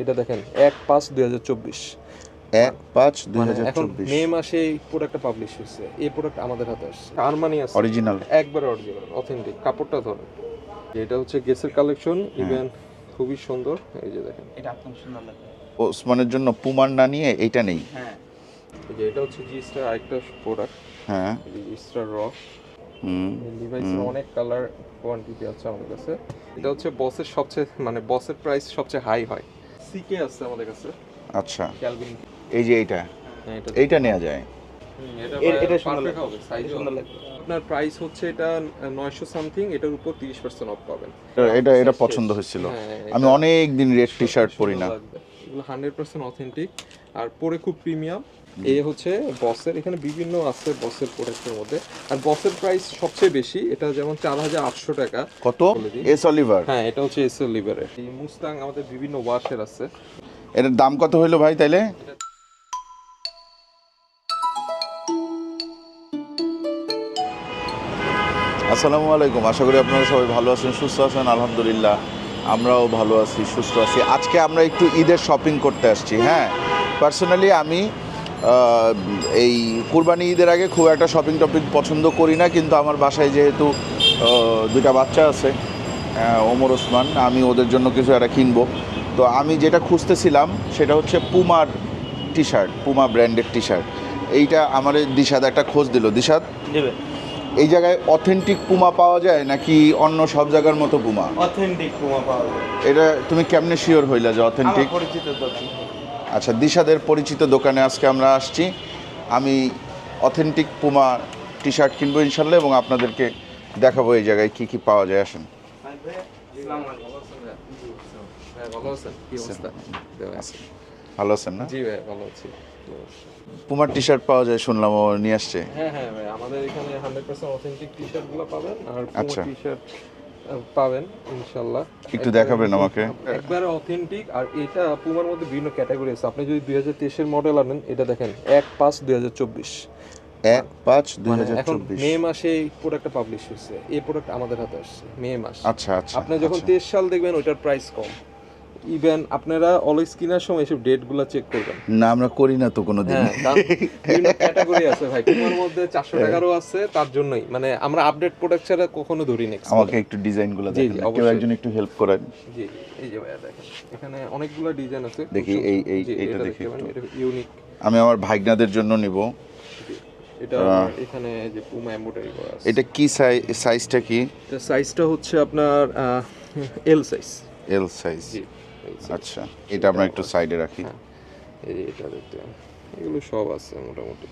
এটা দেখেন এক পাঁচ দুই হাজার চব্বিশ। এক পাঁচ দুই মানে হাজার এখন চব্বিশ। মে মাসে এই প্রোডাক্টটা পাবলিশ হয়েছে এই প্রোডাক্ট আমাদের হাতে আসছে। আরমানি আছে অরিজিনাল একবার অরিজিনাল অথেন্টিক কাপড়টা ধরে। এটা হচ্ছে গেসের কালেকশন হ্যাঁ। ইভেন খুবই সুন্দর এই যে দেখেন। এটা আপনার সুন্দর লাগবে ওসমানের জন্য পুমার না নিয়ে এইটা নেই। হ্যাঁ। এই যে এটা হচ্ছে জি স্টার আরেকটা প্রোডাক্ট হ্যাঁ। জি স্টার র হুম। ডিভাইসের অনেক কালার কোয়ান্টিটি আছে আমাদের কাছে। এটা হচ্ছে বসের সবচেয়ে মানে বসের প্রাইস সবচেয়ে হাই হয়। সিকে আছে আমাদের কাছে। আচ্ছা। ক্যালভিন এই যে এইটা হ্যাঁ এইটা নেওয়া যায়। এটা এর- এটা এটা সুন্দর হবে সাইজ সুন্দর লাগবে। আপনার প্রাইস হচ্ছে এটা নয়শো সামথিং এটার উপর তিরিশ পার্সেন্ট অফ পাবেন। এটা- এটা পছন্দ হয়েছিল। হ্যাঁ, আমি অনেকদিন অনেক দিন রেড টি শার্ট পরি না। এগুলো হান্ড্রেড পার্সেন্ট অথেন্টিক আর পরে খুব প্রিমিয়াম এ হচ্ছে বসের এখানে বিভিন্ন আছে বসের প্রোডাক্টের মধ্যে। আর বসের প্রাইস সবচেয়ে বেশি এটা যেমন চার হাজার আটশো টাকা। কত? এস অলিভার হ্যাঁ এটা হচ্ছে এসএল লিভারের। এই মুস্তাং আমাদের বিভিন্ন ওয়াশের আছে। এটার দাম কত হইল ভাই তাইলে? আসসালামু আলাইকুম আশা করি আপনারা সবাই ভালো আছেন সুস্থ আছেন আলহামদুলিল্লাহ। আমরাও ভালো আছি সুস্থ আছি। আজকে আমরা একটু ঈদের শপিং করতে আসছি হ্যাঁ? পার্সোনালি আমি এই কুরবানি ঈদের আগে খুব একটা শপিং টপিং পছন্দ করি না কিন্তু আমার বাসায় যেহেতু দুইটা বাচ্চা আছে ওমর ওসমান আমি ওদের জন্য কিছু একটা কিনবো। তো আমি যেটা খুঁজতেছিলাম সেটা হচ্ছে পুমার টি শার্ট পুমা ব্র্যান্ডের টি শার্ট এইটা আমার দিশাদ একটা খোঁজ দিল। দিশাদ? দেবে। এই জায়গায় অথেন্টিক পুমা পাওয়া যায় নাকি অন্য সব জায়গার মতো পুমা? অথেন্টিক পুমা পাওয়া যায়। এটা তুমি কেমনে শিওর হইলা যে অথেন্টিক পরিচিত আচ্ছা দিশাদের পরিচিত দোকানে আজকে আমরা আসছি। আমি অথেন্টিক পুমা টি শার্ট কিনবো ইনশাল্লাহ এবং আপনাদেরকে দেখাবো এই জায়গায় কি কি পাওয়া যায়। আসেন। ভালো আছেন না? জি ভাই ভালো আছি। পুমার টি শার্ট পাওয়া যায় শুনলাম ও নিয়ে আসছে। হ্যাঁ হ্যাঁ ভাই আমাদের এখানে হান্ড্রেড পার্সেন্ট অথেন্টিক টি শার্টগুলো পাবেন আর আচ্ছা। টি শার্ট পাবেন ইনশাল্লাহ। একটু দেখাবেন আমাকে। একবার অথেন্টিক আর এটা পুমার মধ্যে বিভিন্ন ক্যাটাগরি আছে। আপনি যদি দুই হাজার তেইশের মডেল আনেন এটা দেখেন এক পাঁচ দুই হাজার চব্বিশ। এক পাঁচ দুই মানে হাজার এখন চব্বিশ। মে মাসে এই প্রোডাক্টটা পাবলিশ হয়েছে। এই প্রোডাক্ট আমাদের হাতে আসছে মে মাস। আচ্ছা আচ্ছা আপনি যখন আচ্ছা। তেইশ সাল দেখবেন ওইটার প্রাইস কম। ইভেন আপনারা অলওয়েজ কেনার সময় এসব ডেটগুলো চেক করবেন। না আমরা করি না তো কোনো দিন হ্যাঁ বিভিন্ন ক্যাটাগরি আছে ভাই। তোমার মধ্যে চারশো হ্যাঁ। টাকারও আছে তার জন্যই। মানে আমরা আপডেট প্রোডাক্ট ছাড়া কখনো ধরি না আমাকে একটু ডিজাইনগুলো দেখেন কেউ একজন একটু হেল্প করেন। জি এই যে ভাইয়া দেখেন। এখানে অনেকগুলো ডিজাইন আছে দেখি, এই- এই- এটা দেখি ইউনিক আমি আমার ভাইগনাদের জন্য নিব। এটা এখানে যে পুমা এমব্রয়ডারি করা আছে। এটা কি সাইজ সাইজটা কি? এটা সাইজটা হচ্ছে আপনার এল সাইজ এল সাইজ জি। L আচ্ছা এটা আমরা একটু সাইডে রাখি। হ্যাঁ। এই যে এটা দেখতে এগুলো সব আছে মোটামুটি।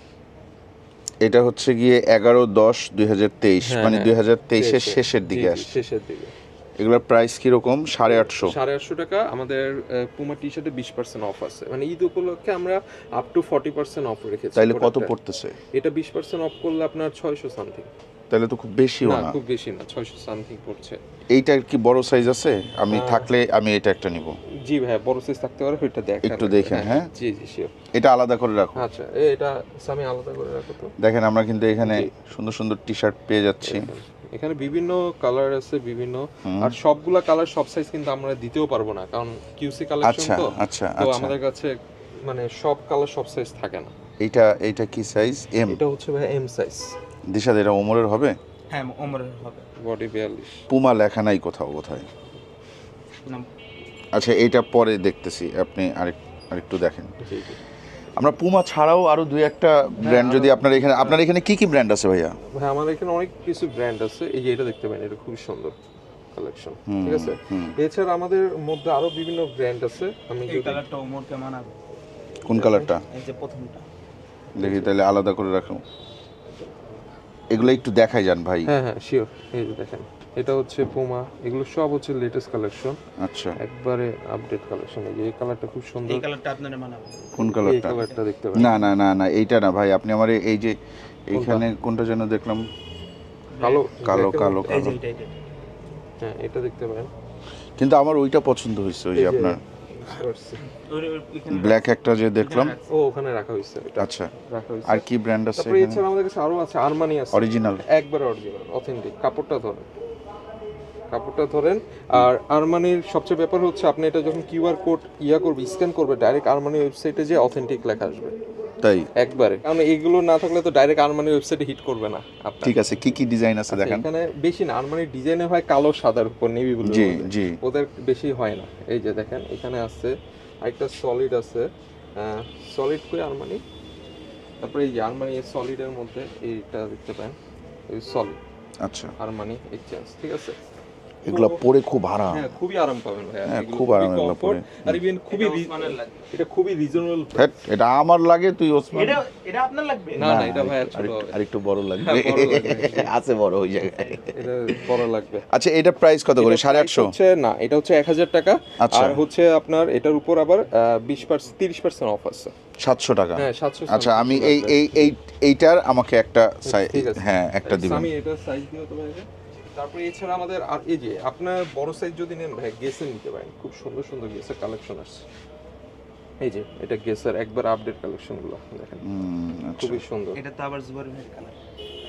এটা হচ্ছে গিয়ে এগারো দশ দুই হ্যাঁ, মানে হ্যাঁ। দুই হাজার তেইশের শেষের দিকে আসছে। শেষের দিকে। এগুলোর প্রাইস কীরকম? সাড়ে আটশো। সাড়ে আটশো টাকা আমাদের পুমা টি শার্টে বিশ পার্সেন্ট অফ আছে। মানে ঈদ উপলক্ষে আমরা up to forty percent off রেখেছি। তাইলে কত পড়তেছে? এটা বিশ পার্সেন্ট অফ করলে আপনার ছয়শো সামথিং তাহলে তো খুব বেশিও না না। খুব বেশি না ছয়শো সামথিং পড়ছে। এইটার কি বড় সাইজ আছে? আমি থাকলে আমি এটা একটা নিব। জি ভাই বড় সাইজ থাকতে পারে ওইটা দেখ একটু দেখেন, হ্যাঁ? জি জি শিওর এটা আলাদা করে রাখো। আচ্ছা এটা আমি আলাদা করে রাখো তো। দেখেন আমরা কিন্তু এখানে সুন্দর সুন্দর টি শার্ট পেয়ে যাচ্ছি। এখানে বিভিন্ন কালার আছে বিভিন্ন। আর সবগুলা কালার সব সাইজ কিন্তু আমরা দিতেও পারব না কারণ কিউসি কালেকশন আচ্ছা তো। আচ্ছা তো আচ্ছা। আমাদের কাছে মানে সব কালার সব সাইজ থাকে না। এইটা এইটা কি সাইজ এম এটা হচ্ছে ভাই এম সাইজ দিশাদ এটা ওমরের হবে? হ্যাঁ ওমরের হবে। বডি বিয়াল্লিশ। পুমা লেখা নাই কোথাও কোথায় আচ্ছা এইটা পরে দেখতেছি আপনি আরেক আরেকটু দেখেন। আমরা পুমা ছাড়াও আরও দুই একটা ব্র্যান্ড যদি আপনার এখানে আপনার এখানে কি কি ব্র্যান্ড আছে ভাইয়া? ভাই আমাদের এখানে অনেক কিছু ব্র্যান্ড আছে। এই যে এটা দেখতে পারেন এটা খুবই সুন্দর কালেকশন হুম, ঠিক আছে? এছাড়া আমাদের মধ্যে আরও বিভিন্ন ব্র্যান্ড আছে। আমি এই কালারটা ওমরকে মানাবে। কোন কালারটা এই যে প্রথমটা। দেখি তাহলে আলাদা করে রাখো। এগুলো একটু দেখাই যান ভাই। হ্যাঁ হ্যাঁ শিওর এই যে দেখেন এটা হচ্ছে পুমা এগুলো সব হচ্ছে লেটেস্ট কালেকশন আচ্ছা। একবারে আপডেট কালেকশন এই যে এই কালারটা খুব সুন্দর। এই কালারটা আপনারা মানাবে কোন কালারটা এই কালারটা দেখতে পারেন। না না না না এইটা না ভাই আপনি আমার এই যে এইখানে কোনটা যেন দেখলাম? কালো। কালো কালো এই যে কালো এটা এটা হ্যাঁ এটা দেখতে পারেন। কিন্তু আমার ওইটা পছন্দ হয়েছে ওই যে- আপনার ব্ল্যাক একটা যে দেখলাম। ও ওখানে রাখা হয়েছে। আচ্ছা। রাখা আর কি ব্র্যান্ড আছে তারপরে এছাড়া আমাদের কাছে আরও আছে আরমানি আছে। অরিজিনাল একবার অরিজিনাল অথেন্টিক কাপড়টা ধরে কাপড়টা ধরেন। আর আরমানির সবচেয়ে ব্যাপার হচ্ছে আপনি এটা যখন কিউআর কোড ইয়া করবে স্ক্যান করবে ডাইরেক্ট আরমানি ওয়েবসাইটে যে অথেন্টিক লেখা আসবে। তাই? একবারে। কারণ এগুলো না থাকলে তো ডাইরেক্ট আরমানি ওয়েবসাইটে হিট করবে না ঠিক আছে কি কি ডিজাইন আছে দেখেন? এখানে বেশি না আরমানির ডিজাইনে হয় কালো সাদার উপর নেভি ব্লু জি জি। ওদের বেশি হয় না। এই যে দেখেন এখানে আছে আরেকটা সলিড আছে। সলিড কই আরমানি তারপরে এই যে আরমানি সলিডের মধ্যে এইটা দেখতে পান এই সলিড আচ্ছা। আরমানি এক্সচেঞ্জ ঠিক আছে? এগুলো পরে খুব আরাম। হ্যাঁ খুবই আরাম পাবেন ভাইয়া। হ্যাঁ, খুব আরাম এগুলো পরে। আর ইভেন খুবই এটা খুবই রিজনেবল হ্যাট, এটা আমার লাগে তুই ওসমান। এটা এটা আপনার লাগবে? না না এটা ছোট আরেকটু- হবে। বড় লাগবে। হ্যাঁ, বড় আছে বড় ওই জায়গায় এটা বড় লাগবে। আচ্ছা এটা প্রাইস কত করে? এটা সাড়ে price আটশো? হচ্ছে না এটা হচ্ছে এক হাজার টাকা। আচ্ছা। আর হচ্ছে আপনার এটার উপর আবার বিশ পার্সেন্ট তিরিশ পার্সেন্ট অফ আছে। সাতশো টাকা? হ্যাঁ আচ্ছা আমি এই এই এই এইটার আমাকে একটা হ্যাঁ একটা দিবেন। আমি এটা সাইজ দিও তোমাকে তারপরে এছাড়া আমাদের আর এই যে আপনার বড় সাইজ যদি নেন ভাই গেসের নিতে পারেন। খুব সুন্দর সুন্দর গেসের কালেকশন আসছে। এই যে এটা গেসের একবার আপডেট কালেকশনগুলো দেখেন। আচ্ছা। খুবই সুন্দর। এটা তো আবার জুবাইর ভাইয়ের কালার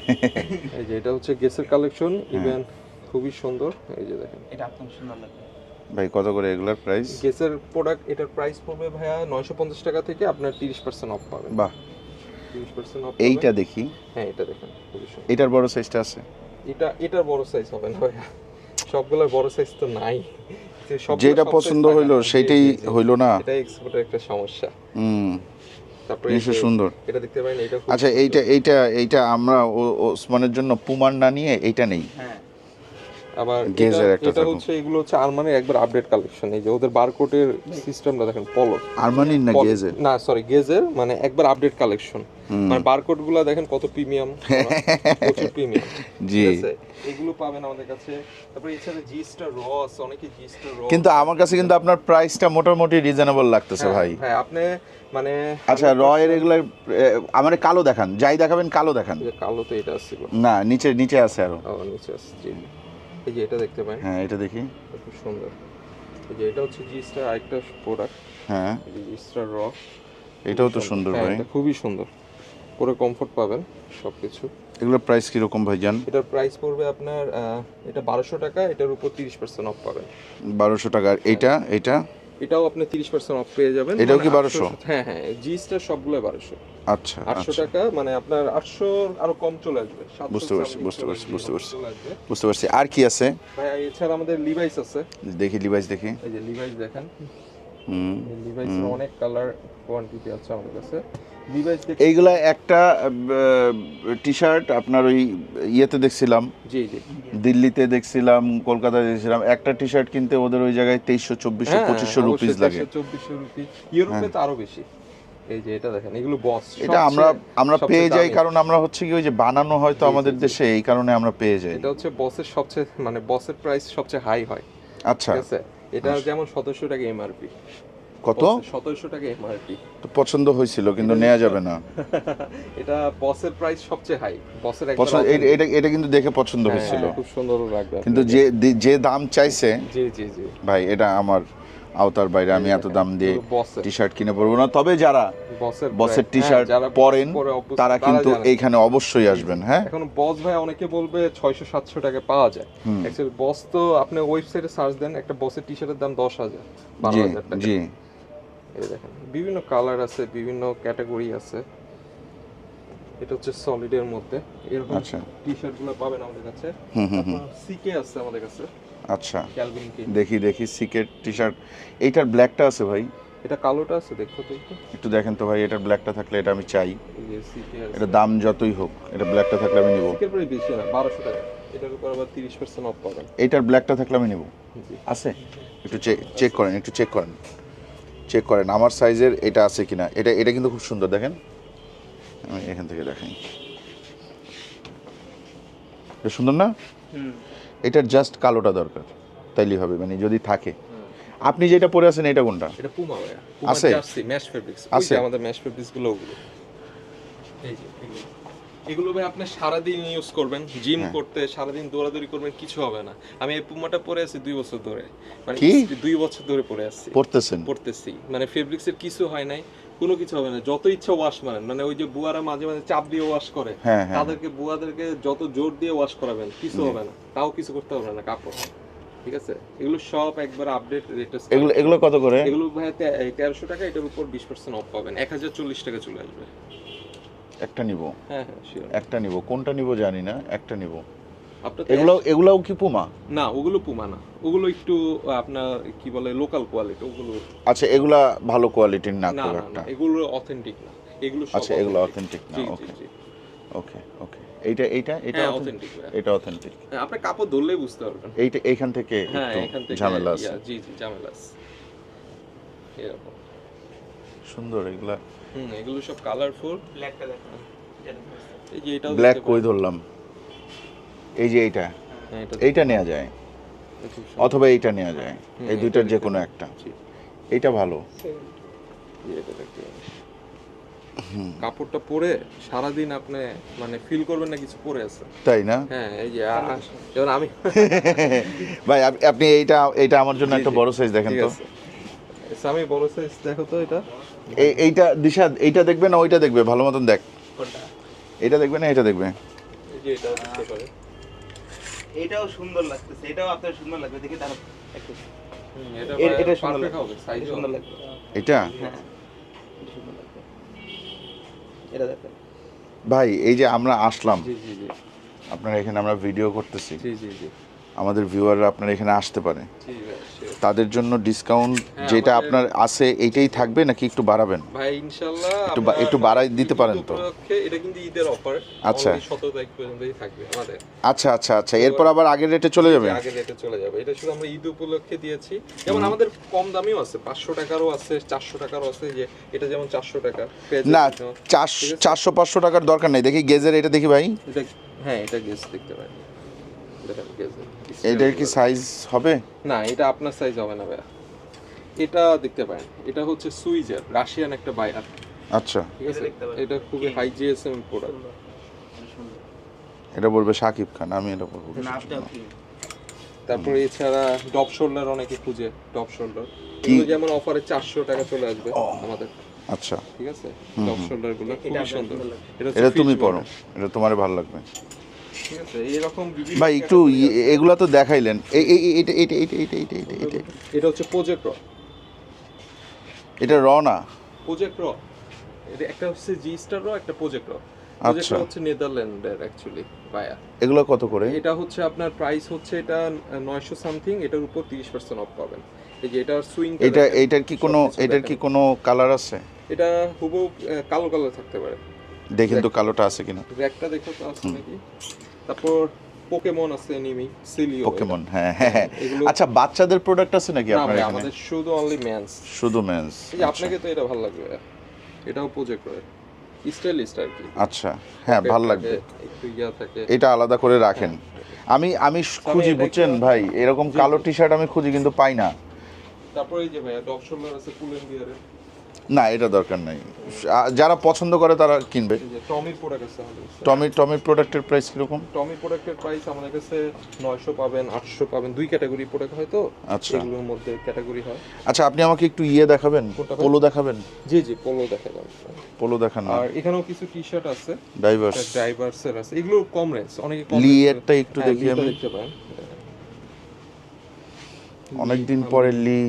এই যে এটা হচ্ছে গেসের কালেকশন। ইভেন খুবই সুন্দর। এই যে দেখেন। এটা আপনার সুন্দর লাগবে ভাই কত করে এগুলার প্রাইস গেসের প্রোডাক্ট এটার প্রাইস পড়বে ভাইয়া নয়শো পঞ্চাশ টাকা থেকে আপনার তিরিশ পার্সেন্ট অফ পাবেন। বাহ। তিরিশ পার্সেন্ট অফ এইটা দেখি। হ্যাঁ এটা দেখেন খুবই সুন্দর। এটার বড় সাইজটা আছে। এটা এটার বড় সাইজ হবে না ভাইয়া। সবগুলোর বড় সাইজ তো নাই। যেটা পছন্দ হইল সেটাই। হইল না। এটা এক্সপোর্টের একটা সমস্যা। হুম তারপরে জিনিসটা এই যে- সুন্দর। এটা দেখতে পারেন এটা আচ্ছা এইটা এইটা এইটা আমরা ও- ওসমানের জন্য পুমার না নিয়ে এইটা নেই। হ্যাঁ। আবার গেজের একটা এটা হচ্ছে এগুলো হচ্ছে আরমানের একবার আপডেট কালেকশন এই যে ওদের বারকোডের সিস্টেমটা দেখেন পলো আরমানির না গেজের না সরি গেজের মানে একবার আপডেট কালেকশন মানে বারকোডগুলো দেখেন কত প্রিমিয়াম প্রচুর প্রিমিয়াম জি। এগুলো পাবেন আমাদের কাছে। তারপরে এছাড়া জি স্টার র অনেকে জি স্টার র কিন্তু আমার কাছে কিন্তু আপনার প্রাইসটা মোটামুটি রিজনেবল লাগতেছে ভাই। হ্যাঁ আপনি মানে আচ্ছা র এর এগুলার আমার কালো দেখান যাই দেখাবেন কালো দেখান। কালো তো এটা ছিল না নিচে নিচে আছে আরও। ও নিচে আছে জি। এই যে এটা দেখতে পাই। হ্যাঁ এটা দেখি। খুব সুন্দর। এই যে এটা হচ্ছে জি স্টার আরেকটা প্রোডাক্ট হ্যাঁ। জি স্টার রক এটাও তো সুন্দর হ্যাঁ ভাই। এটা খুবই সুন্দর। পরে কমফোর্ট পাবেন সবকিছু। এগুলোর প্রাইস কীরকম ভাই জান? এটার প্রাইস পড়বে আপনার এটা বারোশো টাকা এটার উপর তিরিশ পার্সেন্ট অফ পাবেন। বারোশো টাকা। আর এইটা এইটা এটাও আপনি তিরিশ পার্সেন্ট অফ পেয়ে যাবেন। এটাও কি মানে 1200? হ্যাঁ হ্যাঁ জিএসটা সবগুলো বারোশো। আচ্ছা আটশো আচ্ছা। টাকা মানে আপনার আটশো আরও কম চলে আসবে। বুঝতে পারছি, বুঝতে পারছি, বুঝতে পারছি। বুঝতে পারছি। আর কি আছে? ভাই এছাড়া আমাদের লিভাইস আছে। দেখি লিভাইস দেখি। এই যে লিভাইস দেখেন। হুম লিভাইসের অনেক কালার কোয়ান্টিটি আছে আমাদের কাছে। লিভাইস এইগুলা একটা টি শার্ট আপনার ওই ইয়েতে দেখছিলাম। দিল্লিতে দেখছিলাম কলকাতায় দেখছিলাম। একটা টি শার্ট কিনতে ওদের ওই জায়গায় তেইশশো চব্বিশশো হ্যাঁ, পঁচিশশো রুপিস লাগে। হ্যাঁ। চব্বিশশো রুপিস ইউরোপে তো আরও বেশি। এই যে এটা দেখেন এগুলো বস এটা আমরা আমরা পেয়ে যাই কারণ আমরা হচ্ছে কি ওই যে বানানো হয়তো আমাদের দেশে এই কারণে আমরা পেয়ে যাই। এটা হচ্ছে বসের সবচেয়ে মানে বসের প্রাইস সবচেয়ে হাই হয়। আচ্ছা। ঠিক আছে? এটা যেমন সতেরোশো টাকা এমআরপি কত? সতেরোশো টাকা এমআরপি তো পছন্দ হয়েছিল কিন্তু নেওয়া যাবে না। এটা বসের প্রাইস সবচেয়ে হাই বসের পছন্দ এটা এটা কিন্তু দেখে পছন্দ হ্যাঁ, হয়েছিল। খুব সুন্দর লাগবে কিন্তু যে যে দাম চাইছে জি জি জি। ভাই এটা আমার আওতার বাইরে। আমি এত দাম দিয়ে টি শার্ট কিনে পরবো না। তবে যারা বসের টি হ্যাঁ, শার্ট পরেন তারা কিন্তু। এইখানে অবশ্যই আসবেন হ্যাঁ? এখন বস ভাই অনেকে বলবে ছয়শো সাতশো টাকা পাওয়া যায়। বস তো আপনি ওয়েবসাইটে সার্চ দেন একটা বসের টি শার্টের দাম দশ হাজার বারো হাজার জি। এই দেখেন বিভিন্ন কালার আছে বিভিন্ন ক্যাটাগরি আছে। এটা হচ্ছে সলিডের মধ্যে। এরকম আচ্ছা। টি শার্টগুলো পাবেন আমাদের কাছে। হুম হুম সিকে আছে আমাদের কাছে। আচ্ছা। ক্যালভিন কি দেখি দেখি সিকেট টি শার্ট এইটার ব্ল্যাকটা আছে ভাই? এটা কালোটা আছে দেখো তো একটু। একটু দেখেন তো ভাই এটার ব্ল্যাকটা থাকলে এটা আমি চাই। সিকে এটা দাম যতই হোক এটা ব্ল্যাকটা থাকলে আমি নিব। সিকের পরে বেশি না বারোশো টাকা। এটার উপর আবার তিরিশ পার্সেন্ট অফ পাবেন। এইটার ব্ল্যাকটা থাকলে আমি নিব। আছে? একটু চেক করেন একটু চেক করেন। চেক করেন আমার সাইজের এটা আছে কিনা? এটা এটা কিন্তু খুব সুন্দর দেখেন। আমি এখান থেকে দেখাই। এটা সুন্দর না? এটার জাস্ট কালোটা দরকার তাইলেই হবে মানে যদি থাকে। আপনি যেটা পরে আছেন এটা কোনটা? এটা পুমা আছে? ম্যাশ ফেব্রিক্স আছে? আছে আমাদের ম্যাশ ফেব্রিক্সগুলো এই যে এগুলো। ভাই আপনি সারাদিন ইউজ করবেন জিম হ্যাঁ। করতে সারাদিন দৌড়াদৌড়ি করবেন কিছু হবে না। আমি এই পুমাটা পরে আছি দুই বছর ধরে। মানে দুই বছর ধরে পরে আছি। পরতেছেন পড়তেছি। মানে ফেব্রিক্সের কিছু হয় নাই কোনো কিছু হবে না। যত ইচ্ছা ওয়াশ মারেন। মানে ওই যে বুয়ারা মাঝে মাঝে চাপ দিয়ে ওয়াশ করে হ্যাঁ, হ্যাঁ। তাদেরকে বুয়াদেরকে যত জোর দিয়ে ওয়াশ করাবেন কিছু হবে না। তাও কিছু করতে হবে না কাপড়। ঠিক আছে? এগুলো সব একবার আপডেট রেটে এগুলো এগুলো কত করে? এগুলো ভাই তে- এই তেরোশো টাকা এটার উপর বিশ পার্সেন্ট অফ পাবেন। এক হাজার চল্লিশ টাকা চলে আসবে। একটা নিব। হ্যাঁ হ্যাঁ একটা নিব। কোনটা নিব জানি না একটা নিব। এগুলো এগুলাও কি পুমা? না ওগুলো পুমা না। ওগুলো একটু আপনার কি বলে লোকাল কোয়ালিটি ওগুলো আচ্ছা এগুলা ভালো কোয়ালিটির না খুব একটা। এগুলো অথেন্টিক না। এগুলো আচ্ছা এগুলো অথেন্টিক না ওকে ওকে ওকে এইটা এইটা এটা হ্যাঁ অথেন্টিক এটা অথেন্টিক আপনি কাপড় ধরলেই বুঝতে পারবেন। এইটা এইখান থেকে একটু ঝামেলা আছে। জি জি ঝামেলা আছে। এরকম। সুন্দর এগুলা হুম এগুলো সব কালারফুল ব্ল্যাকটা দেখো এই যে এটাও ব্ল্যাক কই ধরলাম? এই যে এইটা। হ্যাঁ এইটা নেওয়া যায়। অথবা এইটা নেওয়া যায়। এই দুইটার যে কোনো একটা। এইটা ভালো। কাপড়টা পরে সারাদিন আপনি মানে ফিল করবেন না কিছু পরে আছে। তাই না? হ্যাঁ এই যে যেমন আমি ভাই আপ- আপনি এইটা এইটা আমার জন্য একটা বড় সাইজ দেখেন তো। স্বামী বড় সাইজ দেখো তো এটা। এইটা দিশা এইটা দেখবে না ওইটা দেখবে? ভালো মতন দেখ। এটা দেখবে না এটা দেখবে? এটাও দেখতে পারে। এটাও সুন্দর লাগতেছে এটাও আপনার সুন্দর লাগবে দেখি দাঁড়ান একটু। এটা সুন্দর লাগবে সাইজ সুন্দর লাগবে। এটা? হ্যাঁ এটা দেখেন। ভাই এই যে আমরা আসলাম। জি জি জি। আপনারা এখানে আমরা ভিডিও করতেছি। জি জি জি। আমাদের ভিউয়াররা আপনারা এখানে আসতে পারে। তাদের জন্য ডিসকাউন্ট হ্যাঁ, যেটা আপনার আছে এইটাই থাকবে নাকি একটু বাড়াবেন? ভাই ইনশাআল্লাহ একটু একটু বাড়াই দিতে পারেন তো? এটা কিন্তু ঈদের অফার আচ্ছা। তারিখ পর্যন্তই থাকবে আমাদের। আচ্ছা আচ্ছা আচ্ছা। এরপর আবার আগের রেটে চলে যাবে? আগে রেটে চলে যাবে। এটা শুধু আমরা ঈদ উপলক্ষে দিয়েছি। যেমন আমাদের কম দামিও আছে পাঁচশো টাকারও আছে চারশো টাকারও আছে যে এটা যেমন চারশো টাকা। পেঁয়াজের না যেমন- চারশো ঠিক আছে? চারশো পাঁচশো টাকার দরকার নেই। দেখি গেজের এটা দেখি ভাই। হ্যাঁ এটা গেজ দেখতে পারেন দেখেন গেজের। এটার কি সাইজ হবে? না এটা আপনার সাইজ হবে না ভাইয়া। এটা দেখতে পারেন। এটা হচ্ছে সুইজার রাশিয়ান একটা বায়ার আচ্ছা। ঠিক আছে? এটা খুবই হাই জিএসএম প্রোডাক্ট এটা বলবে সাকিব খান আমি এটা বলব। তারপরে এছাড়া ডপ শোল্ডার অনেকে খুঁজে ডপ শোল্ডার। কি? এগুলো যেমন অফারে চারশো টাকা চলে আসবে। আমাদের। আচ্ছা। ঠিক আছে? ডপ শোল্ডারগুলো এটা খুবই সুন্দর। এটা তুমি। পড়ো এটা তোমার ভালো লাগবে। ভাই একটু category ই- আছে। এগুলা তো দেখাইলেন। এটা এটা এটা এটা এটা এটা এটা। এটা হচ্ছে প্রজেক্ট র এটা র না? প্রজেক্ট র এটা একটা হচ্ছে জি স্টার র একটা প্রজেক্ট র আচ্ছা। হচ্ছে নেদারল্যান্ডের অ্যাকচুয়ালি বায়া এগুলো কত করে? এটা হচ্ছে আপনার প্রাইস হচ্ছে এটা নয়শো সামথিং এটার উপর তিরিশ পার্সেন্ট অফ পাবেন। এই যে এটার সুইং এটা এটার কি কোনো এটার কি কোনো কালার আছে? এটা হুবহু কালো কালার থাকতে পারে। দেখেন তো কালোটা আছে কিনা। র্যাকটা দেখো তো আছে নাকি? তারপর পোকেমন আছে এনিমি সিলিও পোকেমন হ্যাঁ হ্যাঁ হ্যাঁ। আচ্ছা বাচ্চাদের প্রোডাক্ট আছে নাকি না আপনার এখানে? আমাদের শুধু অনলি ম্যানস শুধু মেন্স এই আপনাকে তো এটা ভালো লাগবে এটাও প্রজেক্ট করে। স্টাইলিস্ট আর কি। আচ্ছা হ্যাঁ ভালো লাগবে। একটু ইয়া থাকে। এটা আলাদা করে রাখেন। আমি আমি খুঁজি বুঝছেন ভাই? এরকম কালো। টি শার্ট আমি খুঁজি কিন্তু পাই না। তারপর এই যে ডগ শোল্ডার আছে পুলেন বিয়ারের না এটা দরকার নাই। যারা পছন্দ করে তারা কিনবে। টমির প্রোডাক্ট আছে আমাদের টমি টমির প্রোডাক্টের প্রাইস কীরকম? টমি প্রোডাক্টের প্রাইস আমাদের কাছে নয়শো পাবেন আটশো পাবেন দুই ক্যাটাগরি প্রোডাক্ট হয় তো? আচ্ছা। এগুলোর মধ্যে ক্যাটাগরি হয়। আচ্ছা আপনি আমাকে একটু ইয়ে দেখাবেন পোলো দেখাবেন? জি জি পোলো দেখা যাবে পোলো দেখান আর এখানেও কিছু টি শার্ট আছে ডাইভার্স ড্রাইভার্সের আছে। এগুলো কম রেঞ্জ অনেকে কম লি এরটা একটু হ্যাঁ, দেখি আমি। দেখতে পারেন। অনেকদিন পরে লি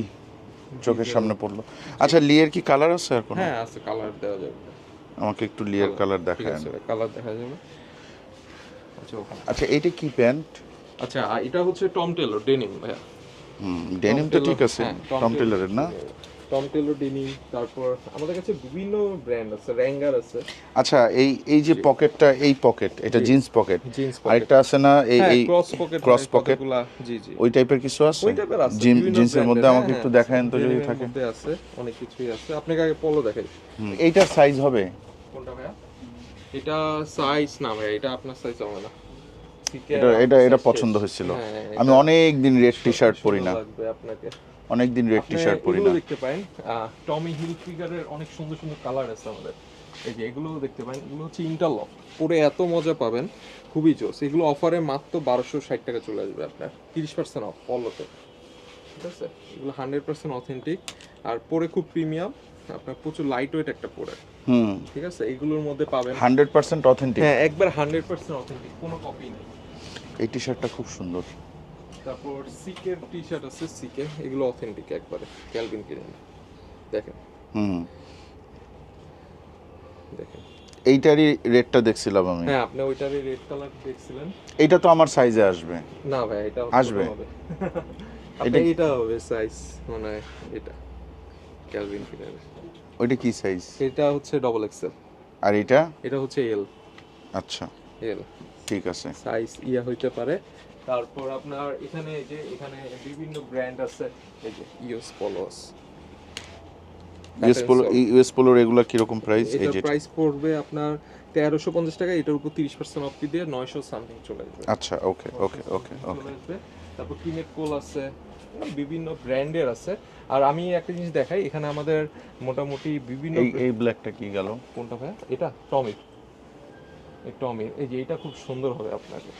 চোখের সামনে পড়ল। আচ্ছা লিয়ের কি কালার আছে এখন কোনো? হ্যাঁ আছে কালার দেওয়া যাবে। আমাকে একটু লিয়ার কালার দেখায় কালার দেখা যাবে। আচ্ছা এটা আচ্ছা এইটা কি প্যান্ট? আচ্ছা এটা হচ্ছে টম টেলর ডেনিম ভাইয়া। হুম ডেনিম তো ঠিক আছে। হ্যাঁ, টম টেলরের না? টম ডেনিম তারপর আমাদের কাছে বিভিন্ন ব্র্যান্ড আছে র্যাঙ্গার আছে। আচ্ছা এই এই যে পকেটটা এই পকেট এটা জিন্স পকেট আরেকটা আছে না এই এই ক্রস পকেট ক্রস পকেট জি জি। ওই টাইপের কিছু আছে? ওই টাইপের আছে জিন্সের মধ্যে আমাকে হ্যাঁ, একটু হ্যাঁ, দেখায়েন তো যদি থাকে। আছে অনেক কিছুই আছে। আপনাকে আগে পলো দেখাই। হুম, সাইজ হবে? কোনটা ভাইয়া? এটা সাইজ না ভাইয়া এটা আপনার সাইজ হবে না। এটা এটা এটা পছন্দ হয়েছিল। হ্যাঁ, আমি অনেক দিন রেড টি শার্ট পরি না। আপনাকে। অনেক দিন রেড টি শার্ট পরি না। দেখতে পারেন। টমি হিল ফিগারের অনেক সুন্দর সুন্দর কালার আছে আমাদের। এই যে এগুলো দেখতে পারেন। এগুলো হচ্ছে ইন্টারলক পরে এত মজা পাবেন। খুবই জোস। এগুলো অফারে মাত্র বারোশো ষাট টাকা চলে আসবে আপনার। তিরিশ পার্সেন্ট অফ পলোতে ঠিক আছে? এগুলো হান্ড্রেড পার্সেন্ট অথেন্টিক আর পরে খুব প্রিমিয়াম আপনার প্রচুর লাইট ওয়েট একটা পরে হুম। ঠিক আছে? এগুলোর মধ্যে পাবেন হান্ড্রেড পার্সেন্ট অথেন্টিক হ্যাঁ একবার হান্ড্রেড পার্সেন্ট অথেন্টিক কোনো কপি নেই। এই টি শার্টটা খুব সুন্দর। তারপর সিকের টি শার্ট আছে সিকে এগুলো অথেন্টিক একবারে ক্যালভিন কিনেন দেখেন। হুম। দেখেন। এইটারই রেটটা দেখছিলাম আমি। হ্যাঁ আপনি ওইটারই রেড কালার দেখছিলেন। এইটা তো আমার সাইজে আসবে। না ভাই এটা আসবে? এটা- এটা এটা হবে সাইজ মানে হয় এটা ক্যালভিন কিনেন ওইটা কি সাইজ এটা হচ্ছে ডবল এক্সেল আর এটা? এটা হচ্ছে এল আচ্ছা। এল ঠিক আছে। সাইজ ইয়া হইতে পারে। তারপর আপনার এখানে এই যে এখানে বিভিন্ন ব্র্যান্ড আছে এই যে US polos US polo US পোলোর এগুলো কীরকম প্রাইস এই যে প্রাইস পড়বে আপনার তেরোশো পঞ্চাশ টাকা এটার উপর তিরিশ পার্সেন্ট অফ দিয়ে নয়শো সামথিং চলে আসবে আচ্ছা ওকে ওকে ওকে ওকে তারপর কিনেট কোল আছে বিভিন্ন ব্র্যান্ডের আছে। আর আমি একটা জিনিস দেখাই এখানে আমাদের মোটামুটি বিভিন্ন এই এই ব্ল্যাকটা কি গেল? কোনটা ভাই এটা টমির। এই টমির। এই যে এটা খুব সুন্দর হবে আপনাকে।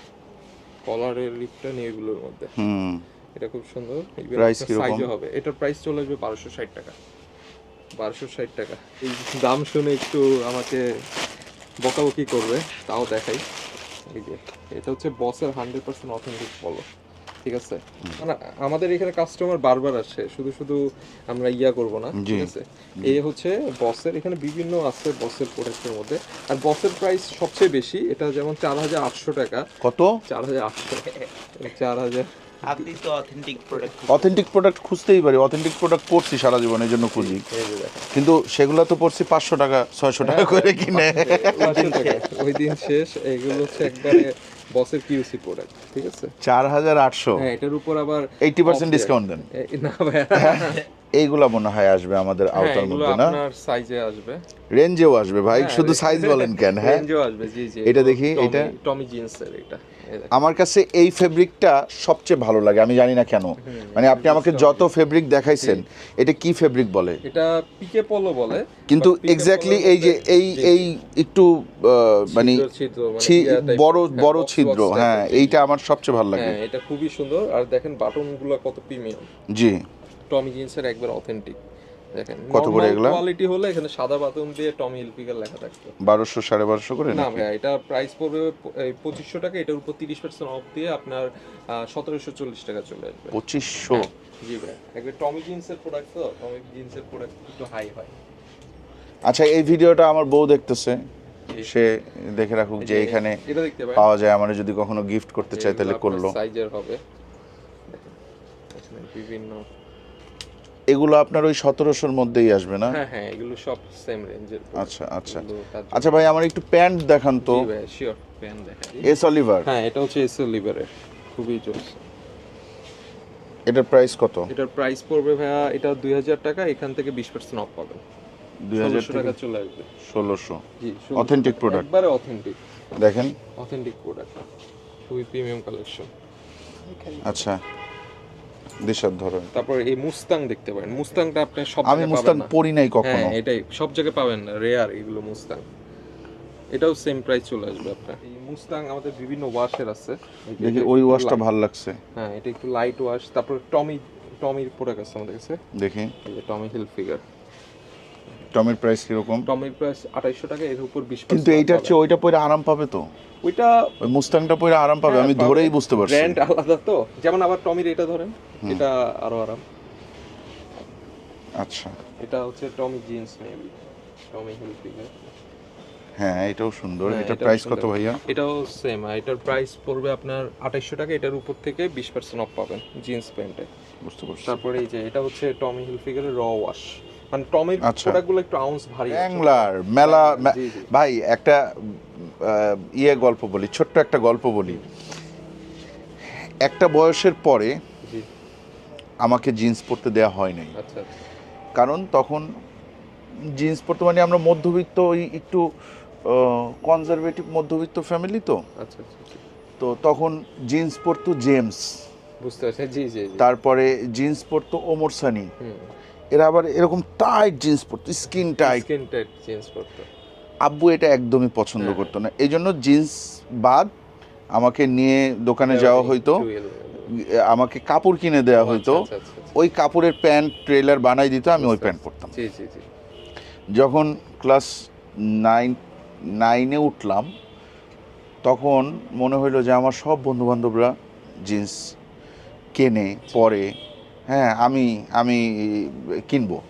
কলারের লিফটা নিয়ে এগুলোর মধ্যে। হুম। এটা খুব সুন্দর। প্রাইস কীরকম? সাইজে হবে। এটার প্রাইস চলে আসবে বারোশো ষাট টাকা। বারোশো ষাট টাকা। এই দাম শুনে একটু আমাকে বকাবকি করবে তাও দেখাই। এই যে এটা হচ্ছে বসের হান্ড্রেড পার্সেন্ট অথেন্টিক ফলো ঠিক আছে? মানে আমাদের এখানে কাস্টমার বারবার আসে শুধু শুধু আমরা ইয়া করব না ঠিক আছে? এই হচ্ছে বসের এখানে বিভিন্ন আছে বসের প্রোডাক্টের মধ্যে। আর বসের প্রাইস সবচেয়ে বেশি এটা যেমন চার হাজার আটশো টাকা। কত? চার হাজার আটশো। চার হাজার। আপনি তো অথেন্টিক প্রোডাক্ট অথেন্টিক প্রোডাক্ট খুঁজতেই পারি অথেন্টিক প্রোডাক্ট সারা জীবন জন্য খুঁজি। কিন্তু সেগুলো তো পড়ছি পাঁচশো টাকা ছয়শো টাকা করে কিনে। ওই দিন শেষ এগুলো হচ্ছে একবারে বসের কিউসি প্রোডাক্ট ঠিক আছে চার হাজার আটশো হ্যাঁ এটার উপর আবার এইটি পার্সেন্ট। ডিসকাউন্ট দেন না ভাই এইগুলা মনে হয় আসবে আমাদের হ্যাঁ আওতার এগুলো মধ্যে না আপনার সাইজে আসবে রেঞ্জেও আসবে ভাই হ্যাঁ, শুধু সাইজ বলেন কেন হ্যাঁ রেঞ্জেও আসবে জি জি এটা দেখি, এটা? টমি জিন্সের এটা। আমার কাছে এই ফেব্রিকটা সবচেয়ে ভালো লাগে আমি জানি না কেন। মানে আপনি আমাকে যত ফেব্রিক দেখাইছেন এটা কি ফেব্রিক বলে? এটা পিকে পলো বলে কিন্তু এক্স্যাক্টলি এই যে এই এই একটু মানে মানে বড় হ্যাঁ, বড় ছিদ্র হ্যাঁ এইটা আমার সবচেয়ে ভালো লাগে। হ্যাঁ এটা খুবই সুন্দর। আর দেখেন বাটনগুলো কত প্রিমিয়াম জি। টমি জিন্সের একবার অথেন্টিক দেখেন কত করে এগুলা? কোয়ালিটি হলে এখানে সাদা বাটন দিয়ে টমি হিলফিগার লেখা থাকতো। বারোশো সাড়ে বারোশো করে না? ভাইয়া এটা প্রাইস পড়বে পঁচিশশো টাকা এটার উপর তিরিশ পার্সেন্ট অফ দিয়ে আপনার সতেরোশো চল্লিশ টাকা চলে আসবে। পঁচিশশো? হ্যাঁ, জি ভাই একবার টমি জিন্সের প্রোডাক্ট তো টমি জিন্সের প্রোডাক্ট একটু হাই হয়। আচ্ছা এই ভিডিওটা আমার বউ দেখতেছে। সে দেখে রাখুক যে এখানে পাওয়া যায় আমার যদি কখনো গিফট করতে চাই তাহলে করল। সাইজের হবে। বিভিন্ন এগুলো আপনার ওই সতেরোশোর মধ্যেই আসবে না? হ্যাঁ হ্যাঁ এগুলো সব সেম রেঞ্জের আচ্ছা আচ্ছা। আচ্ছা ভাই আমার একটু প্যান্ট দেখান তো। শিওর পেন দেখাই। S Oliver? হ্যাঁ এটা হচ্ছে এসএল লিভারের খুবই জোস। এটার প্রাইস কত? এটার প্রাইস পড়বে ভাইয়া এটা দুই হাজার টাকা এখান থেকে বিশ পার্সেন্ট অফ পাবেন। দুই হাজার টাকা চলে আসবে। ষোলোশো। জি Authentic product? একবারে অথেন্টিক দেখেন। অথেন্টিক প্রোডাক্ট খুবই প্রিমিয়াম কালেকশন আচ্ছা। দেশার ধরো তারপর এই মুস্তাং দেখতে পারেন। মুস্তাংটা আপনি সব আমি না। পরি নাই কখনো। হ্যাঁ এটাই। সব জায়গায় পাবেন রেয়ার এগুলো মুস্তাং। এটাও সেম প্রাইস চলে আসবে আপনার। এই মুস্তাং আমাদের বিভিন্ন ওয়াশের আছে। দেখি ওই ওয়াশটা ভালো লাগছে। হ্যাঁ এটা একটু লাইট ওয়াশ তারপর টমি টমির প্রোডাক্ট আছে আমাদের কাছে। দেখি। টমি হিল ফিগার টমের প্রাইস কীরকম? টমির প্রাইস আঠাইশশো টাকা এর উপর বিশ কিন্তু এইটা হচ্ছে ওইটা পরে আরাম পাবে তো। ওইটা ওই মুস্তাংটা পরে আরাম পাবে আমি ধরেই বুঝতে পারছি। ব্র্যান্ড আলাদা তো। যেমন আবার টমির এটা ধরেন এটা আরও আরাম। আচ্ছা। এটা হচ্ছে Tommy jeans maybe Tommy Hilfiger হ্যাঁ এটাও সুন্দর। হ্যাঁ, এটাও প্রাইস কত ভাইয়া? এটাও সেম এটার প্রাইস পড়বে আপনার আঠাইশশো টাকা এটার উপর থেকে বিশ পার্সেন্ট অফ পাবেন জিন্স প্যান্টে বুঝতে পারছি। তারপরে এই যে এটা হচ্ছে টমি হিলফিগারের র ওয়াশ মানে টমির আচ্ছা। প্রোডাক্টগুলো একটু আউন্স ভারী আছে। ব্যাংলার মেলা। ভাই একটা ইয়ে গল্প বলি ছোট্ট একটা গল্প বলি। একটা বয়সের পরে আমাকে জিন্স পরতে দেওয়া হয় নাই। আচ্ছা কারণ তখন জিন্স পরতে মানে আমরা মধ্যবিত্ত ওই একটু কনজারভেটিভ মধ্যবিত্ত ফ্যামিলি তো। আচ্ছা আচ্ছা আচ্ছা। তো তখন জিন্স পরতো জেমস। বুঝতে পারছি জি জি তারপরে জিন্স পরতো ওমর সানি। এরা আবার এরকম টাইট জিন্স পরতো skin tight. Skin tight jeans করতে আব্বু এটা একদমই পছন্দ হ্যাঁ। করতো না। এই জন্য জিন্স বাদ আমাকে নিয়ে দোকানে যাওয়া হইতো। আমাকে কাপড় কিনে দেওয়া হইতো। আচ্ছা, আচ্ছা, আচ্ছা। ওই কাপড়ের প্যান্ট ট্রেলার বানাই দিত আমি ওই প্যান্ট পরতাম। যখন ক্লাস নাইন নাইনে উঠলাম তখন মনে হইল যে আমার সব বন্ধুবান্ধবরা জিন্স কেনে পরে হ্যাঁ আমি আমি কিনবো।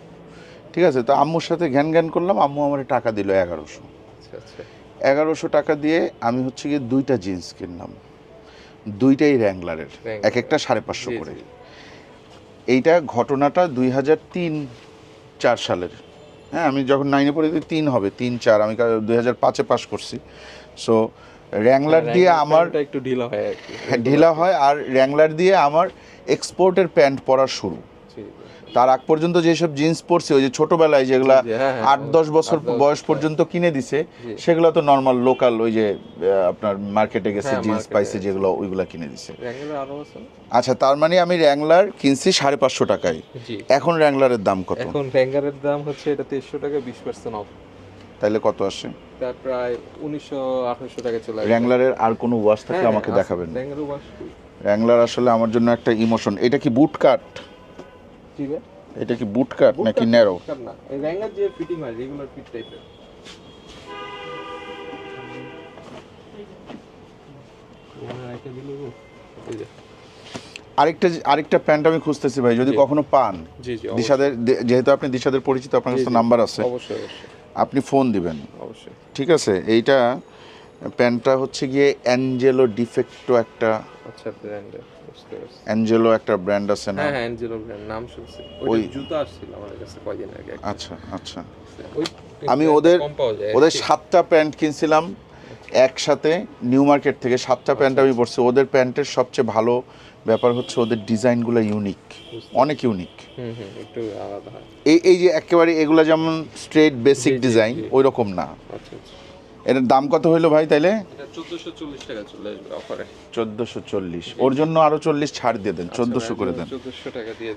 ঠিক আছে? তো আম্মুর সাথে ঘ্যান ঘ্যান করলাম আম্মু আমার টাকা দিল এগারোশো। আচ্ছা আচ্ছা। এগারোশো টাকা দিয়ে আমি হচ্ছে গিয়ে দুইটা জিন্স কিনলাম। দুইটাই র্যাংলারের এক একটা সাড়ে পাঁচশো করে। এইটা ঘটনাটা দুই হাজার তিন চার সালের। হ্যাঁ আমি যখন নাইনে পড়ি তিন হবে তিন চার। আমি দুই হাজার পাঁচে পাস করছি। সো র্যাংলার দিয়ে আমার একটু ঢিলা হয় হ্যাঁ, ঢিলা হয় আর র্যাংলার দিয়ে আমার এক্সপোর্টের প্যান্ট পরা শুরু। তার আগ পর্যন্ত যেসব জিন্স পরছে ওই যে ছোটবেলায় যেগুলা হ্যাঁ, হ্যাঁ, আট দশ বছর বয়স পর্যন্ত কিনে দিছে সেগুলো তো নর্মাল লোকাল ওই যে আপনার মার্কেটে গেছে হ্যাঁ, জিন্স পাইছে যেগুলো ওইগুলা কিনে দিছে? আচ্ছা তার মানে আমি র্যাংলার কিনছি সাড়ে পাঁচশো টাকায়। এখন র্যাংলারের দাম কত? এখন র্যাঙ্গারের দাম হচ্ছে এটা তেইশশো টাকা বিশ পার্সেন্ট অফ তাইলে কত আসে? তার প্রায় উনিশশো আঠারোশো টাকা চলে। র্যাংলারের আর কোনো ওয়াশ থাকলে হ্যাঁ, আমাকে দেখাবেন। র্যাংলার আসলে আমার জন্য একটা ইমোশন এটা কি বুট কাট এটা কি বুট কাট নাকি ন্যারো না। এই Wrangler যে ফিটিং হয় রেগুলার ফিট টাইপের আরেকটা আরেকটা প্যান্ট আমি খুঁজতেছি ভাই যদি কখনো পান দিশাদের যেহেতু আপনি দিশাদের পরিচিত আপনার কাছে। নাম্বার আছে। অবশ্যই আপনি ফোন দিবেন। অবশ্যই। ঠিক আছে? এইটা প্যান্টটা হচ্ছে গিয়ে অ্যাঞ্জেলো ডিফেক্টো একটা আচ্ছা ব্র্যান্ডের অ্যাঞ্জেলো একটা ব্র্যান্ড আছে না? হ্যাঁ হ্যাঁ অ্যাঞ্জেলো ব্র্যান্ড নাম শুনছি। ওই জুতো আসছিল আমাদের কাছে কয়দিন আগে আচ্ছা আচ্ছা। আমি ওদের ওদের সাতটা প্যান্ট কিনছিলাম একসাথে নিউ মার্কেট থেকে। সাতটা প্যান্ট আমি পরছি। ওদের প্যান্টের সবচেয়ে ভালো ব্যাপার হচ্ছে ওদের ডিজাইনগুলো ইউনিক অনেক ইউনিক এই এই যে একেবারে এগুলো যেমন স্ট্রেট বেসিক ডিজাইন। ওই রকম না। আচ্ছা আচ্ছা। এটার দাম কত হইল ভাই তাইলে? চোদ্দোশো চল্লিশ ওর জন্য আরও চল্লিশ ছাড় দিয়ে দেন চোদ্দোশো করে দেন।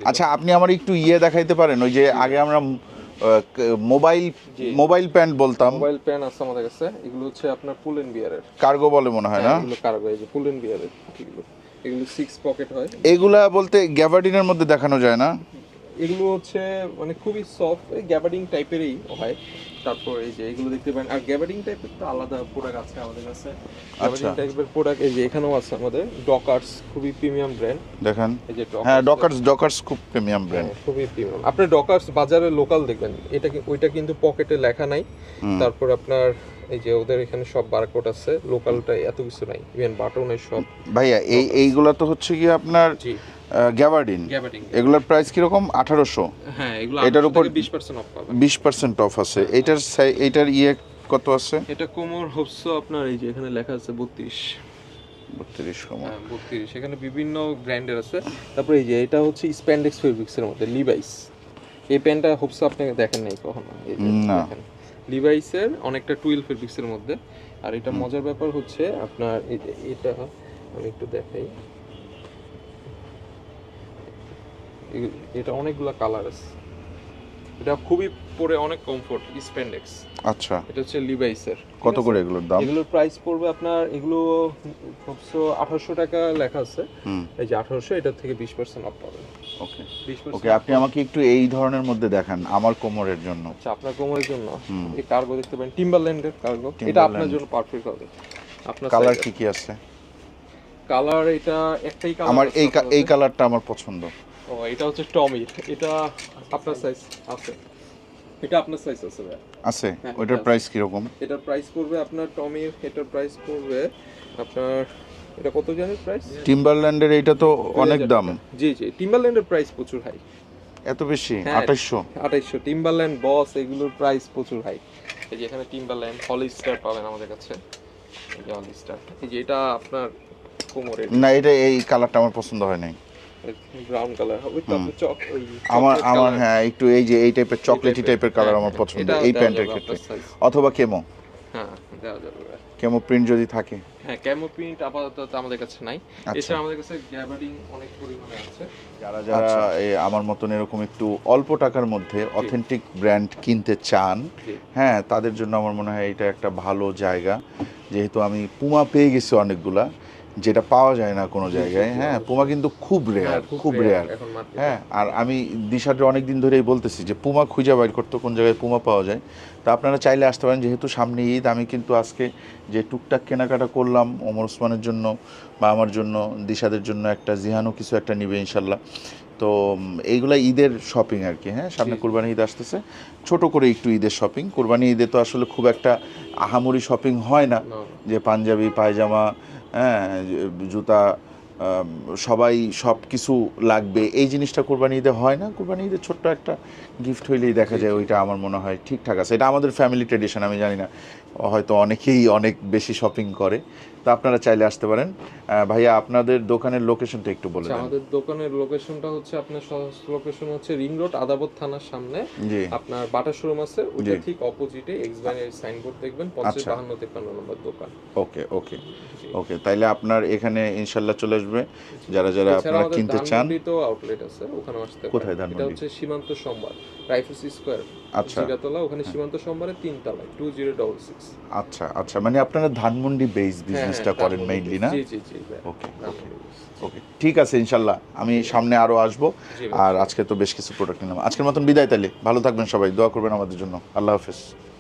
আচ্ছা আপনি আমার একটু ইয়ে দেখাইতে পারেন ওই যে আগে আমরা মোবাইল মোবাইল প্যান্ট বলতাম। মোবাইল প্যান আছে আমাদের কাছে এগুলো হচ্ছে আপনার পুল এন্ড বিয়ারের। কার্গো বলে মনে হয় না? এগুলো কার্গো এই যে পুল এন্ড বিয়ারের এগুলো। এগুলো সিক্স পকেট হয়। এগুলা বলতে গ্যাভার্ডিনের মধ্যে দেখানো যায় না? এগুলো হচ্ছে মানে খুবই সফট গ্যাবার্ডিং টাইপেরই হয়। তারপর এই যে এগুলো দেখতে পারেন। আর গ্যাবার্ডিং টাইপের তো আলাদা প্রোডাক্ট আছে আমাদের কাছে। গ্যাবার্ডিং টাইপের প্রোডাক্ট এই যে এখানেও আছে আমাদের ডকার্স খুবই প্রিমিয়াম ব্র্যান্ড দেখেন। এই যে হ্যাঁ ডকার্স ডকার্স খুব প্রিমিয়াম ব্র্যান্ড খুবই প্রিমিয়াম আপনি ডকার্স বাজারে লোকাল দেখবেন। এটা ওইটা কিন্তু পকেটে লেখা নাই। তারপর আপনার এই যে ওদের এখানে সব বারকোড আছে। লোকালটা এত কিছু নাই। ইভেন বাটনের সব। ভাইয়া এই এইগুলা তো হচ্ছে কি আপনার জি। গ্যাভার্ডিন গ্যাবার্ডিং এগুলোর প্রাইস কীরকম? আঠারোশো। হ্যাঁ এগুলো এটার এটার উপর- বিশ পার্সেন্ট অফ আছে। এইটার সাই- এইটার ইয়ে কত আছে? এটা কোমর হচ্ছে আপনার এই যে এখানে লেখা আছে বত্রিশ। বত্রিশ কম হ্যাঁ বত্রিশ। এখানে বিভিন্ন ব্র্যান্ডের আছে। তারপরে এই যে এটা হচ্ছে স্প্যান্ডেক্স ফেব্রিক্সের মধ্যে লিভাইস এই প্যান্টটা হোপসো আপনি দেখেন নাই কখনো? না। লিভাইসের অনেকটা টুয়েলভ ফেব্রিক্সের মধ্যে। আর এটা মজার ব্যাপার হচ্ছে আপনার এটা আমি একটু দেখাই এ- এটা অনেকগুলা কালার আছে। এটা খুবই পরে অনেক কমফোর্ট স্প্যান্ডেক্স আচ্ছা। এটা হচ্ছে লিভাইসের কত করে এগুলোর দাম? এগুলোর প্রাইস পড়বে আপনার এগুলো সবশো আঠারোশো টাকা লেখা আছে। এই যে আঠারোশো এটার থেকে বিশ পার্সেন্ট অফ পাবেন। ওকে। ওকে আপনি আমাকে একটু এই ধরনের মধ্যে দেখান আমার কোমরের জন্য। আচ্ছা আপনার কোমরের জন্য? এই কার্গো দেখতে পারেন টিম্বারল্যান্ডের কার্গো এটা আপনার জন্য পারফেক্ট হবে। আপনার কালার কি কি আছে? কালার এটা একটাই কালার আমার এই এই কালারটা আমার পছন্দ। ও এটা হচ্ছে টমির এটা আপনার সাইজ আছে। এটা আপনার সাইজ আছে ভাই আছে? হ্যাঁ, ওইটার আছে। প্রাইস কীরকম? এটার প্রাইস পড়বে আপনার টমির এটার প্রাইস পড়বে আপনার এটা কত জানেন প্রাইস টিম্বারল্যান্ডের এইটা তো অনেক দাম। জি জি টিম্বারল্যান্ডের প্রাইস প্রচুর হাই এত বেশি? হ্যাঁ। আঠাইশশো? আঠাইশশো। টিম্বারল্যান্ড বস এগুলোর প্রাইস প্রচুর হাই এই যে এখানে টিম্বারল্যান্ড হলিস্টার পাবেন আমাদের কাছে। এই যে হলিস্টার এই যে এটা আপনার কোমরের। না এটা এই কালারটা আমার পছন্দ হয় নাই। ব্রাউন কালার হবে তারপর চক ওই আমার আমার হ্যাঁ একটু এই যে এই টাইপের চকলেটি টাইপের কালার আমার পছন্দ এই প্যান্টের ক্ষেত্রে। অথবা কেমো। হ্যাঁ দেওয়া যাবে কেমো প্রিন্ট যদি থাকে। হ্যাঁ ক্যামো প্রিন্ট আপাতত আমাদের কাছে নাই। আচ্ছা। এছাড়া আমাদের কাছে গ্যাবার্ডিং অনেক পরিমাণে আছে। যারা যারা এ, আমার মতন এরকম একটু অল্প টাকার মধ্যে অথেন্টিক ব্র্যান্ড কিনতে চান হ্যাঁ তাদের জন্য আমার মনে হয় এটা একটা ভালো জায়গা। যেহেতু আমি পুমা পেয়ে গেছি অনেকগুলা যেটা পাওয়া যায় না কোনো জায়গায় হ্যাঁ পুমা কিন্তু খুব রেয়ার খুব রেয়ার হ্যাঁ আর আমি দিশাটা অনেক দিন ধরেই বলতেছি যে পুমা খুঁজে বাইর করতো কোন জায়গায় পুমা পাওয়া যায়। তা আপনারা চাইলে আসতে পারেন যেহেতু সামনে ঈদ আমি কিন্তু আজকে যে টুকটাক কেনাকাটা করলাম ওমর ওসমানের জন্য বা আমার জন্য দিশাদের জন্য একটা জিহানও কিছু একটা নিবে ইনশাল্লাহ। তো এইগুলা ঈদের শপিং আর কি হ্যাঁ সামনে। কোরবানি ঈদ আসতেছে। ছোট করে একটু ঈদের শপিং কোরবানি ঈদে তো আসলে খুব একটা আহামরি শপিং হয় না। যে পাঞ্জাবি পায়জামা হ্যাঁ জুতা সবাই সব কিছু লাগবে। এই জিনিসটা কোরবানি ঈদে হয় না। কোরবানি ঈদে ছোট্ট একটা গিফট হইলেই দেখা যায় ওইটা আমার মনে হয় ঠিকঠাক আছে। এটা আমাদের ফ্যামিলি ট্রেডিশন আমি জানি না। হয়তো অনেকেই অনেক বেশি শপিং করে। তো আপনারা চাইলে আসতে পারেন। ভাইয়া আপনাদের দোকানের লোকেশনটা একটু বলে আচ্ছা, দেন। আমাদের দোকানের লোকেশনটা হচ্ছে আপনার লোকেশন হচ্ছে রিং রোড আদাবত থানার সামনে। আপনার বাটা শোরুম আছে ওইটা ঠিক অপোজিটে এক্স ব্যানের সাইনবোর্ড দেখবেন পঞ্চাশ আচ্ছা। বাহান্ন তেপান্ন নম্বর দোকান। ওকে ওকে ওকে তাইলে আপনার এখানে ইনশাল্লাহ চলে আসবে। যারা যারা আপনারা কিনতে চান। ধানমন্ডিতেও আউটলেট আছে ওখানে আসতে। কোথায় এটা হচ্ছে সীমান্ত সোমবার রাইফেলস স্কোয়ার আচ্ছা। জিগাতলা ওখানে সীমান্ত সোমবারে তিন তলায় টু জিরো ডবল সিক্স আচ্ছা আচ্ছা মানে আপনারা ধানমন্ডি বেস বিজনেসটা করেন মেইনলি না। ওকে ওকে ওকে ঠিক আছে ইনশাল্লাহ। আমি সামনে আরও আসব। আর আজকে তো বেশ কিছু প্রোডাক্ট নিলাম। আজকের মতন বিদায় তাহলে। ভালো থাকবেন সবাই। দোয়া করবেন আমাদের জন্য। আল্লাহ হাফেজ।